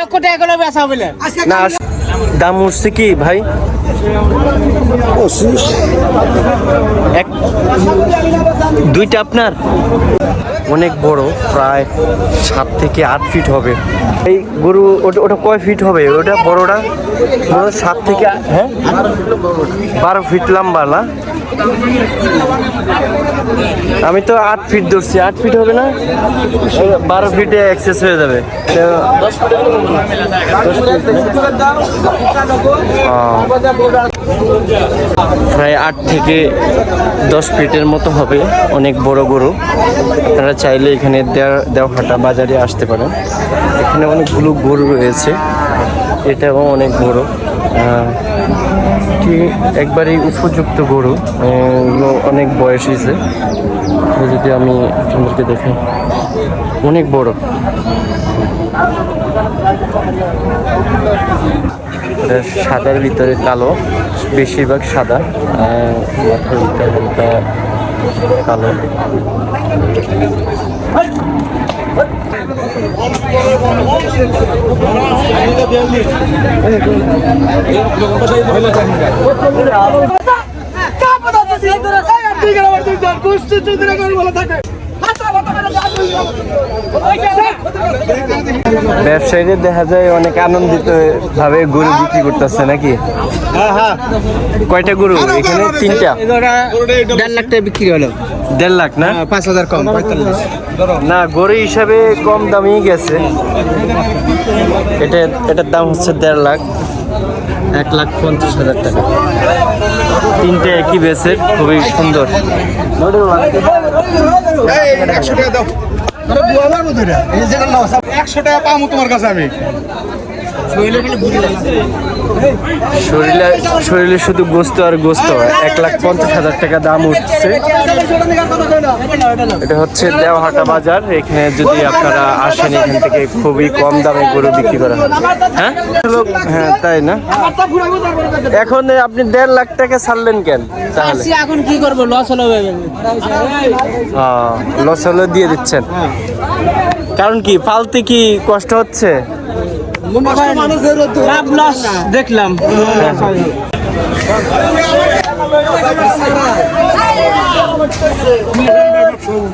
লক্ষ টাকা করে বেচা বলে না। দাম উঠছে কি ভাই? এক দুইটা আপনার? অনেক বড় প্রায় সাত থেকে আট ফিট হবে। এই গরু ওটা ওটা কয় ফিট হবে? ওটা বড়টা? বড় সাত থেকে হ্যাঁ? বারো ফিট লম্বা না? আমি তো আট ফিট ধরছি। আট ফিট হবে না? বারো ফিটে অ্যাক্সেস হয়ে যাবে। প্রায় আট থেকে দশ ফিটের মতো হবে অনেক বড় গরু। আপনারা চাইলে এখানে দেওহাটা বাজারে আসতে পারেন। এখানে অনেকগুলো গরু রয়েছে। এটাও অনেক বড়। কি একবারেই উপযুক্ত গরু। অনেক বয়স হয়েছে যদি আমি আপনাদেরকে দেখি অনেক বড়। এটা সাদার ভিতরে কালো বেশিরভাগ সাদা। মাথার ভিতরে হালকা কালো। ব্যবসায়ীদের দেখা যায় অনেক আনন্দিত ভাবে গরু বিক্রি করতেছে নাকি? কয়টা গরু? এখানে তিনটা। দেড় লাখ টাকা বিক্রি হলো। দেড় লাখ না? পাঁচ হাজার কম পঁয়তাল্লিশ। না গরু হিসাবে কম দামই গেছে। এটা এটার দাম হচ্ছে দেড় লাখ। এক লাখ পঞ্চাশ হাজার টাকা। তিনটে একই বেসের খুবই সুন্দর। একশো টাকা দাও। একশো টাকা পাবো তোমার কাছে আমি। শরীরে শরীরে শুধু গোস্ত আর গোস্ত এক লাখ পঞ্চাশ হাজার টাকা দাম উঠছে। এটা হচ্ছে দেওহাটা বাজার এখানে যদি আপনারা আসেন এখান থেকে খুবই কম দামে গরু বিক্রি করা হয়। হ্যাঁ? হ্যাঁ তাই না? এখন আপনি দেড় লাখ টাকা ছাড়লেন কেন? তাহলে? এখন কি করব? লস হলো লস হলে দিয়ে দিচ্ছেন। কারণ কি পালতে কি কষ্ট হচ্ছে? দেখলাম।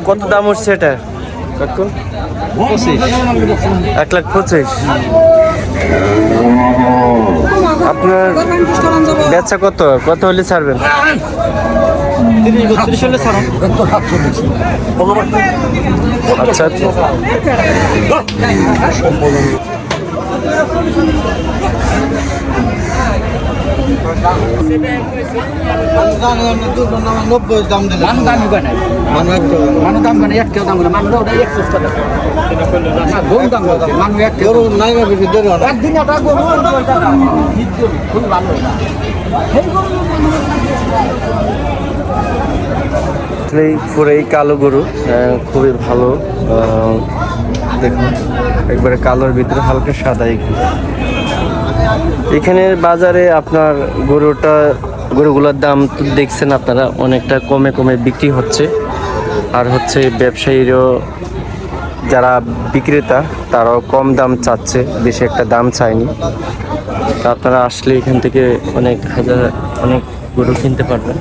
কত দাম উঠছে এটা? এক লাখ পঁচিশ। আপনার বেচা কত? কত হলে ছাড়বেন? আচ্ছা। এই কালো গরু খুবই ভালো দেখুন, একবারে কালোর ভিতরে হালকা সাদা এখানে বাজারে আপনার গরুটা, গরুগুলোর দাম তো দেখছেন আপনারা, অনেকটা কমে কমে বিক্রি হচ্ছে। আর হচ্ছে ব্যবসায়ীরও যারা বিক্রেতা, তারাও কম দাম চাচ্ছে, বেশি একটা দাম চায়নি। তো আপনারা আসলে এখান থেকে অনেক হাজার, অনেক গরু কিনতে পারবেন।